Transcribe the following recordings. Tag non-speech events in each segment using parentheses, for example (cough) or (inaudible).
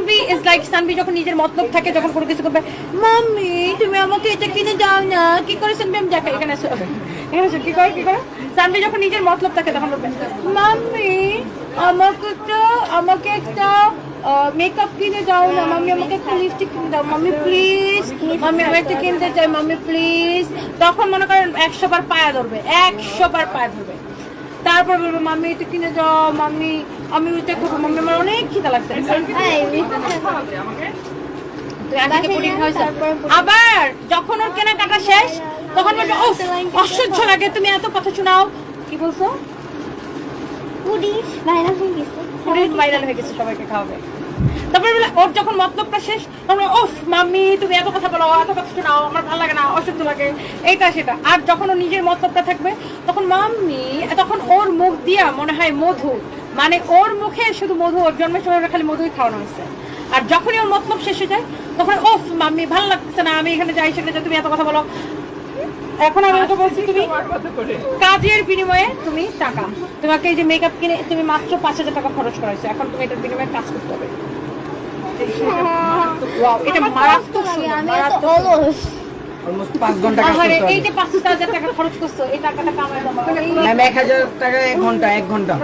Sanvi is like Sanvi যখন নিজের মতলব থাকে, যখন কোনো কিছু করবে, মাম্মি, তুমি আমাকে এটা কিনে দাও না, কি করে সানভি আমি দেখো এখানে এসো এখানে এসো কি করে কি করে? সানভি যখন নিজের মতলব থাকে, তখন বলবে, মাম্মি, আমাকে তো আমাকে একটা মেকআপ কিনে দাও না, মাম্মি, আমাকে একটা লিপস্টিক কিনে দাও, মাম্মি প্লিজ মাম্মি, আমি একটা কিনতে চাই, মাম্মি প্লিজ তখন মনে করেন একশো বার পায়া ধরবে, একশো বার পায়া ধরবে। তারপর বলব মাম্মি এটা কিনে দাও মাম্মি আমি ওইটা করব। মাম্মি আমার অনেক খিদা লাগছে। পুডিং খাওয়াইছো? আবার যখন ওর কেনাকাটা শেষ তখন বলবে ও অসহ্য লাগে তুমি এত কথা শোনাও। কি বলছো? ভাইরাল হয়ে গেছে। পুডিং ভাইরাল হয়ে গেছে সবাইকে খাওয়াবে। তারপরে বলে ওর যখন মতলবটা শেষ তখন ওফ মাম্মি তুমি এত কথা বলো এত কথা শোনাও আমার ভালো লাগে না অসহ্য লাগে। এইটা সেটা। আর যখন ও নিজের মতলবটা থাকবে তখন মাম্মি তখন মুখ দিয়া মনে হয় মধু। মানে ওর মুখে শুধু মধু ওর জন্মের সময় খালি মধুই খাওয়ানো হয়েছে। আর যখনই ওর মতলব শেষ হয়ে যায় তখন ওফ মাম্মি ভালো লাগছে না আমি এখানে যাই সেখানে তুমি এত কথা বলো। এখন আমি ওকে বলছি তুমি কাজের বিনিময়ে তুমি টাকা। তোমাকে এই যে মেকআপ কিনে তুমি মাত্র পাঁচ হাজার টাকা খরচ করাইছো এখন তুমি এটার বিনিময়ে কাজ করতে হবে। (laughs) এটা মারাত্মক মারাত্মক অলমোস্ট পাঁচ ঘণ্টা কাজ করতে হবে। যে পাঁচ হাজার টাকা খরচ করছ এই টাকাটা কামাই দাও। ম্যাম এক হাজার টাকা এক ঘণ্টা এক ঘণ্টা।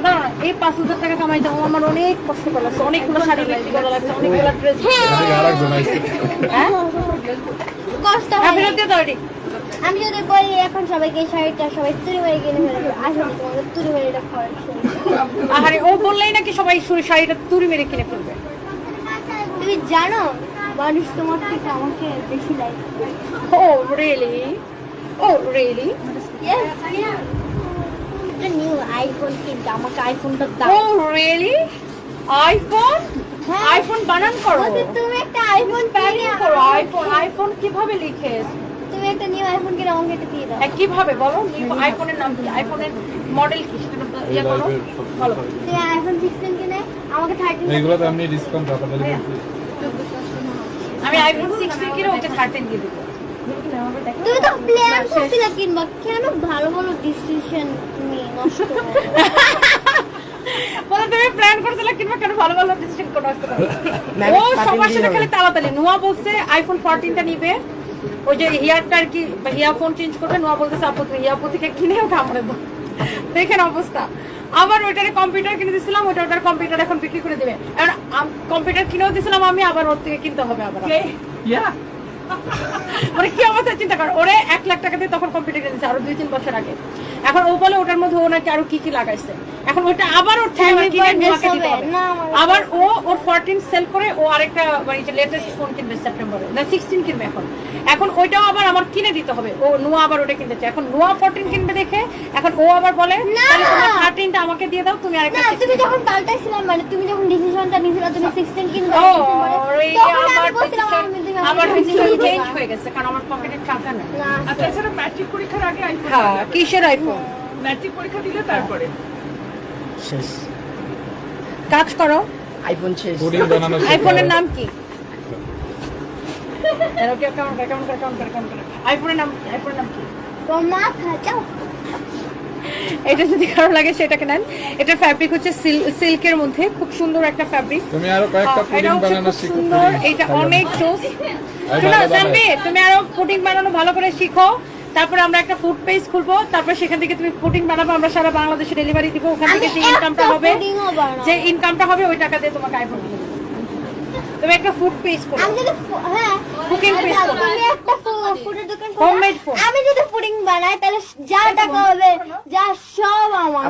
এই পাঁচ হাজার টাকা কামাই দাও আমার অনেক কষ্ট করে লাগছে অনেকগুলো শাড়ি বিক্রি করা লাগছে অনেকগুলো ড্রেস হ্যাঁ। কষ্ট হ্যাঁ, দিয়ে দাও আমি যদি বলি এখন সবাইকে এই শাড়িটা সবাই তুরি মেরে কিনে ফেলবে আসলে তোমাদের তুরি মেরে এটা খরচ আহারে ও বললেই নাকি সবাই শাড়িটা তুড়ি মেরে কিনে ফেলবে। তুমি জানো মানুষ তোমার থেকে আমাকে বেশি লাইক ও রিয়েলি ও রিয়েলি নিউ আইফোন কিনতে আমাকে আইফোনটা ও দাও রিয়েলি আইফোন। আইফোন বানান করো। তুমি একটা আইফোন কিনে করো আইফোন আইফোন কীভাবে লিখে? তুমি একটা নিউ আইফোন কিনে আমাকে এটা দিয়ে দাও। হ্যাঁ, কীভাবে? বলো আইফোনের নাম কি? আইফোনের মডেল কি? সেটা ইয়ে করো। বলো। তুমি আইফোন সিক্সটিন কিনে আমাকে থার্টিন এইগুলো তো এমনি ডিসকাউন্ট আপনাদের আমি আইফোন কিনে ওকে থার্টিন দিয়ে দেবো। তুমি তো প্ল্যান করছিলে কিনবা। কেন ভালো ভালো ডিসিশন তুমি নষ্ট বলে তুমি প্ল্যান করছিলে কিংবা কেন ভালো ভালো ডিসিশন করে ও সবার সাথে খালি নোয়া বলছে আইফোন ফোরটিনটা নিবে। ওই যে হিয়ারটার কি হিয়া ফোন চেঞ্জ করবে নোয়া বলতেছে আপু তুমি হিয়া থেকে কিনে ওটা আমার দেখেন অবস্থা। আবার ওইটারে কম্পিউটার কিনে দিছিলাম ওইটা ওটার কম্পিউটার এখন বিক্রি করে দেবে। কম্পিউটার কিনেও দিছিলাম আমি আবার ওর থেকে কিনতে হবে আবার। মানে কি অবস্থা চিন্তা কর। ওরে এক লাখ টাকা দিয়ে তখন কম্পিউটার কিনেছে আরও দুই তিন বছর আগে। এখন ও বলে ওটার মধ্যে ও নাকি আরও কি কি লাগাইছে। এখন ওটা আবার ওর আবার ও ওর ফোরটিন সেল করে ও আরেকটা মানে যে লেটেস্ট ফোন কিনবে সেপ্টেম্বরে না সিক্সটিন কিনবে এখন। এখন ওইটাও আবার আমার কিনে দিতে হবে। ও নোয়া আবার ওটা কিনতে চায়। এখন নোয়া ফোরটিন কিনবে দেখে এখন ও আবার বলে। তাহলে তোমার থার্টিনটা আমাকে দিয়ে দাও তুমি আরেকটা তুমি যখন পাল্টাইছিলাম মানে তুমি যখন ডিসিশনটা নিয়েছিলে তুমি সিক্সটিন কিনবে ও আমার আমার আমাকে ডিসিশন দিয়ে চেঞ্জ হয়ে গেছে কারণ আমার পকেটে টাকা নেই আচ্ছা এছাড়া ম্যাট্রিক পরীক্ষার আগে আইফোন হ্যাঁ কিসের আইফোন ম্যাট্রিক পরীক্ষা দিলে তারপরে শেষ কাজ করো আইফোন শেষ। আইফোনের নাম কি আইফোনের নাম আইফোনের নাম কি তোমার যাও এটা যদি কারও লাগে সেটাকে নেন। এটা ফ্যাব্রিক হচ্ছে সিল্কের মধ্যে খুব সুন্দর একটা ফ্যাব্রিক তুমি আরও কয়েকটা পুডিং বানানো শিখো সুন্দর এটা অনেক। জোস শোনো জানবি তুমি আরও পুডিং বানানো ভালো করে শিখো। তারপরে আমরা একটা ফুড পেজ খুলবো তারপর সেখান থেকে তুমি পুডিং বানাবো আমরা সারা বাংলাদেশে ডেলিভারি দিব ওখান থেকে যে ইনকামটা হবে যে ইনকামটা হবে ওই টাকা দিয়ে তোমাকে আইফোন তুমি একটা ফুড পেজ করো Homemade food। আমি যদি পুডিং বানাই তাহলে যা টাকা হবে যা সব আমার।